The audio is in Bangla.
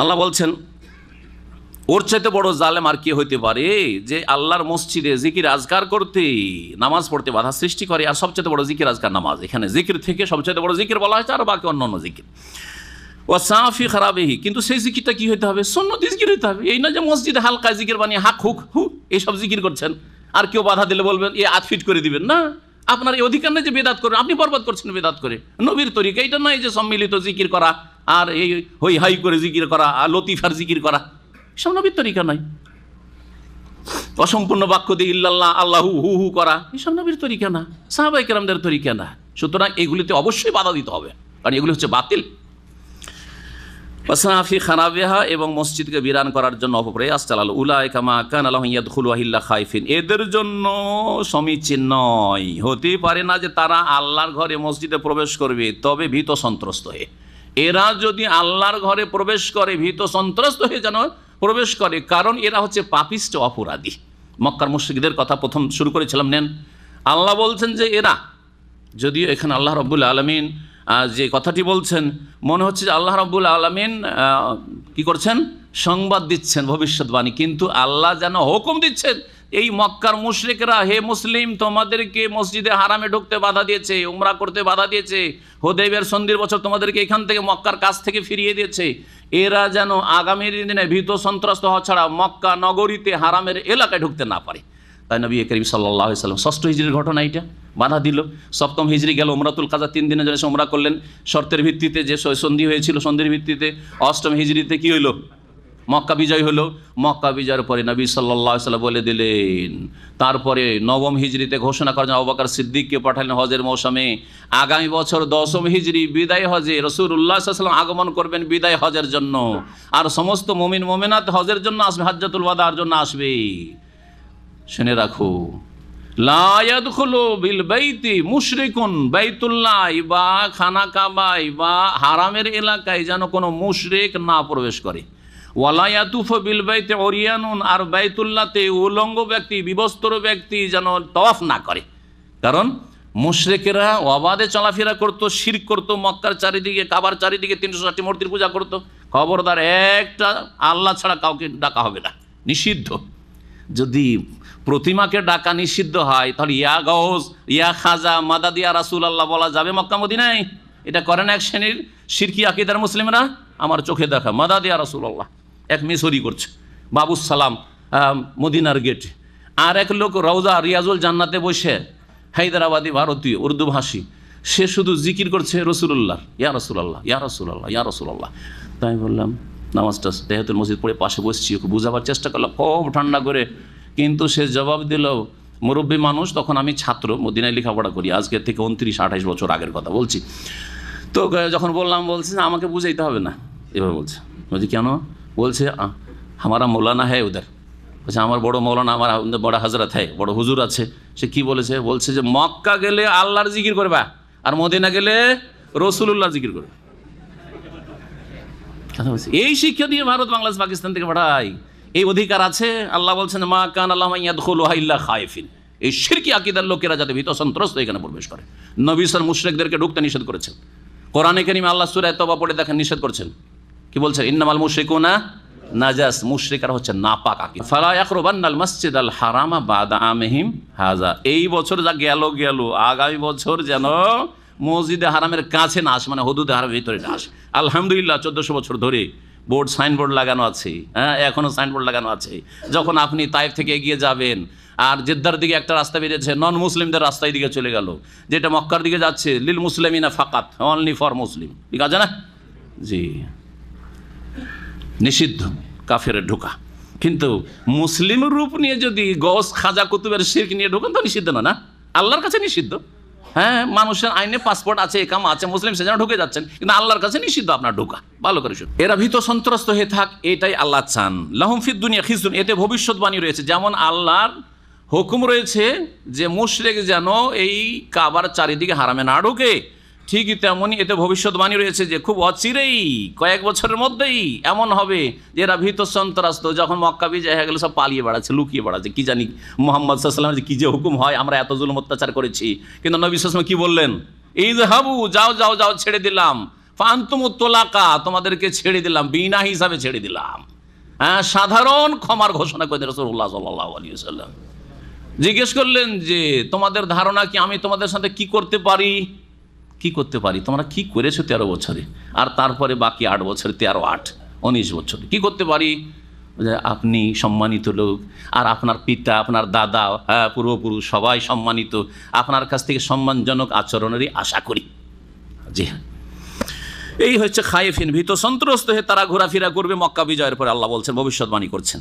আল্লাহ বলছেন, ওর চাইতে বড় জালেম আর কি হইতে পারে? যে আল্লাহর মসজিদে জিকির আজকার করতে নামাজ পড়তে বাধা সৃষ্টি করে, আর সবচেয়ে বড় জিকির আজকার নামাজ। এখানে জিকির থেকে সবচেয়ে বড় জিকির বলা হয়েছে, আর বাকি অন্য অন্য জিকির। ও সাফি খারাপেহি কিন্তু সেই জিকিরটা কি হইতে হবে? সন্ন্যতি জিকির হইতে হবে। এই না যে মসজিদে হালকা জিকির বানিয়ে হাক, হুক, হু এইসব জিকির করছেন, আর কেউ বাধা দিলে বলবেন, এ আতফিট করে দিবেন। না, আপনার এই অধিকার নেই যে বেদাত করবেন আপনি বরবাদ করছেন বেদাত করে। নবীর তরিকা, এটা নয় যে সম্মিলিত জিকির করা আর এই হই হাই করে জিকির করা, আর লতিফার জিকির করা, এসব নবীর তরিকা নয়। অসম্পূর্ণ বাক্য দিয়ে ইল্লাল্লাহ, আল্লাহ, হু হু করা, এসব নবীর তরিকা না সাহাবাই কেরামদের তরিকা না। সুতরাং এগুলিতে অবশ্যই বাধা দিতে হবে, কারণ এগুলি হচ্ছে বাতিল। ওয়াসাফি খানাবেহা এবং মসজিদকে বিরান করার জন্য অপপ্রয়াস চালালো। উলাই কামা কান আল্লাহিয়াদুল্লাহিল্লা খাইফিন। এদের জন্য সমীচীন নয়। হতে পারে না যে তারা আল্লাহর ঘরে মসজিদে প্রবেশ করবে, তবে ভীত সন্ত্রস্ত হয়ে। এরা যদি আল্লাহর ঘরে প্রবেশ করে, ভীত, সন্ত্রস্ত হয়ে যেন প্রবেশ করে, কারণ এরা হচ্ছে পাপিষ্ট, অপরাধী। মক্কার মুশ্রিকদের কথা প্রথম শুরু করেছিলাম, নেন। আল্লাহ বলছেন যে এরা, যদিও এখানে আল্লাহ রব্বুল আলমিন যে কথাটি বলছেন, মনে হচ্ছে যে আল্লাহ রব্বুল আলমিন কি করছেন? সংবাদ দিচ্ছেন, ভবিষ্যৎবাণী। কিন্তু আল্লাহ যেন হুকুম দিচ্ছেন এই মক্কার মুশরিকরা, হে মুসলিম, তোমাদেরকে মসজিদে হারামে ঢুকতে বাধা দিয়েছে, উমরা করতে বাধা দিয়েছে হোদেবের সন্ধির বছর তোমাদেরকে এখান থেকে মক্কার কাছ থেকে ফিরিয়ে দিয়েছে। এরা যেন আগামী দিনে ভীত সন্ত্রস্ত হওয়া ছাড়া মক্কা নগরীতে হারামের এলাকায় ঢুকতে না পারে। তাই নবী করিম সাল্লাহ সাল্লাম, ষষ্ঠ হিজড়ির ঘটনা এটা বাধা দিল। সপ্তম হিজড়ি গেল ওমরাতুল কাজা, তিন দিনের জন্য ওমরা করলেন। শর্তের ভিত্তিতে যে সন্ধি হয়েছিল, সন্ধির ভিত্তিতে অষ্টম হিজড়িতে কি হইল? মক্কা বিজয় হলো। মক্কা বিজয়ের পরে নবী সাল্লাহ সাল্লাম বলে দিলেন, তারপরে নবম হিজড়িতে ঘোষণা করেন অবাকার সিদ্দিককে পাঠালেন হজের মৌসুমে। আগামী বছর দশম হিজড়ি বিদায় হজে রসুল উল্লাহ সাল্লাম আগমন করবেন বিদায় হজের জন্য। আর সমস্ত মমিন, মোমেনাত হজের জন্য আসবে, হাজ্জাতুল ওয়াদার জন্য আসবে। শুনে রাখো বিল বা খানা কাবাই বা হারামের এলাকায় যেন কোনো মুশরিক না প্রবেশ করে। ওয়ালায়াতুফ বিল বাইতে অরিয়ানুন আর বাইতুল্লাতে উলঙ্গ ব্যক্তি, বিবস্ত্র ব্যক্তি যেন তওয়াফ না করে। কারণ মুশরেকেরা অবাধে চলাফেরা করতো শির করতো, মক্কার চারিদিকে, কাবার চারিদিকে তিনশো ষাটটি মূর্তির পূজা করতো। খবরদার একটা আল্লাহ ছাড়া কাউকে ডাকা হবে না, নিষিদ্ধ। যদি প্রতিমাকে ডাকা নিষিদ্ধ হয়, তাহলে ইয়া গৌস ইয়া খাজা মাদাদিয়া রাসুল আল্লাহ বলা যাবে মক্কা মদিনায়? এটা করেন এক শ্রেণির সিরকি আকিদার মুসলিমরা? আমার চোখে দেখা মাদাদিয়া রাসুল আল্লাহ এক মিশরি করছে, বাবুস সালাম মদিনার গেট আর এক লোক রওজা রিয়াজুল জান্নাতে বসে, হায়দ্রাবাদী ভারতীয়, উর্দু ভাষী। সে শুধু জিকির করছে রসুল্লাহ ইয়া রসুল্লাহ ইয়া রসুল্লাহ ইয়া রসুল্লাহ তাই বললাম, নামাজটা তেহাতুল মসজিদ পড়ে পাশে বসছি, ওকে বুঝাবার চেষ্টা করলাম, খুব ঠান্ডা করে। কিন্তু সে জবাব দিল, মুরব্বী মানুষ, তখন আমি ছাত্র, মদিনায় লেখাপড়া করি আজকের থেকে উনত্রিশ আঠাইশ বছর আগের কথা বলছি। তো যখন বললাম, বলছি আমাকে বুঝাইতে হবে না। এভাবে বলছে। বলছি, কেন? বলছে আমারা মৌলানা হ্যাঁ ওদের বলছে আমার বড় মৌলানা আমার বড় হাজরাত হ্যাঁ বড় হুজুর আছে সে কি বলেছে বলছে যে মক্কা গেলে আল্লাহর জিকির করবা আর মদিনা গেলে রসুল্লাহ জিকির করবে এই শিক্ষা দিয়ে ভারত, বাংলাদেশ, পাকিস্তান থেকে পাঠাই। এই অধিকার আছে? আল্লাহ বলছেন, মা কান আল্লাহ খায়েফিন। এই শিরকি আকিদার লোকেরা যাতে ভীত সন্ত্রস্ত এখানে প্রবেশ করে। নবিসার মুশরেকদেরকে ঢুকতে নিষেধ করেছেন। কোরআনে কারিমে আল্লাহ সুরায় তবা পড়ে দেখেন, নিষেধ করছেন। কি বলছেন ইন্নামাল মুশরিকুনা নাজাস। মুশরিকার হচ্ছে নাপাক আকি ফালা ইয়াকরুবান্নাল মসজিদ আল হারামা বাদা আমহিম হাজা। এই বছর যা গেল গেল। আগামী বছর যেন মসজিদে হারামের কাছে না আসে মানে হদুদে হারামের ভিতরে না আসে। আলহামদুলিল্লাহ, চোদ্দশো বছর ধরে বোর্ড, সাইনবোর্ড লাগানো আছে। হ্যাঁ এখনও সাইনবোর্ড লাগানো আছে। যখন আপনি তাইফ থেকে এগিয়ে যাবেন, আর জেদ্দার দিকে একটা রাস্তা বেরিয়েছে নন মুসলিমদের রাস্তায় দিকে চলে গেল, যেটা মক্কার দিকে যাচ্ছে, লিল মুসলিমিনা ফাকাত অনলি ফর মুসলিম। ঠিক আছে না? জি। নিষিদ্ধ, কাফের ঢোকা। কিন্তু মুসলিম রূপ নিয়ে যদি গস খাজা, কুতুবের শির্ক নিয়ে ঢোকেন, তো নিষিদ্ধ না না? আল্লাহর কাছে নিষিদ্ধ। হ্যাঁ মানুষের আইনে পাসপোর্ট আছে, একাম আছে, মুসলিম সেজন্য ঢুকে যাচ্ছেন, কিন্তু আল্লাহর কাছে নিষিদ্ধ আপনার ঢোকা। ভালো করে শুন এরা ভীত সন্ত্রস্ত হয়ে থাক, এটাই আল্লাহ চান। লাহমফিদ দুনিয়া খিসুন এতে ভবিষ্যৎবাণী রয়েছে। যেমন আল্লাহর হুকুম রয়েছে যে, মুশরেক যেন এই কাবার চারিদিকে হারামে না ঢুকে। ঠিকই তেমনই এতে ভবিষ্যৎবাণী রয়েছে যে খুব অচিরেই, কয়েক বছরের মধ্যেই এমন হবে যে এরা ভীত সন্ত্রাস্ত, যখন মক্কা বিজয় হয়ে গেলে, সব পালিয়ে বেড়াচ্ছে, লুকিয়ে বেড়াচ্ছে। কি জানি মোহাম্মদ সাল্লামের যে কী যে হুকুম হয়, আমরা এত জুলুম অত্যাচার করেছি। কিন্তু নবী সালাম কি বললেন? এই যে হাবু, যাও যাও যাও, ছেড়ে দিলাম। ফান্তুম ফান্তমুত্তলাকা তোমাদেরকে ছেড়ে দিলাম, বিনা হিসাবে ছেড়ে দিলাম। হ্যাঁ সাধারণ ক্ষমার ঘোষণা করে রসুল্লাহ সাল্লাহ আলী সাল্লাম জিজ্ঞেস করলেন যে, তোমাদের ধারণা কি আমি তোমাদের সাথে কি করতে পারি? কি করতে পারি? তোমরা কি করেছ তেরো বছরে? আর তারপরে বাকি আট বছরে তেরো আট, উনিশ বছরে। কি করতে পারি? আপনি সম্মানিত লোক, আর আপনার পিতা, আপনার দাদা হ্যাঁ পূর্বপুরুষ, সবাই সম্মানিত। আপনার কাছ থেকে সম্মানজনক আচরণেরই আশা করি। জি হ্যাঁ। এই হচ্ছে খায়েফিন, ভীত সন্ত্রস্ত হয়ে তারা ঘোরাফেরা করবে মক্কা বিজয়ের পরে, আল্লাহ বলছেন, ভবিষ্যৎবাণী করছেন।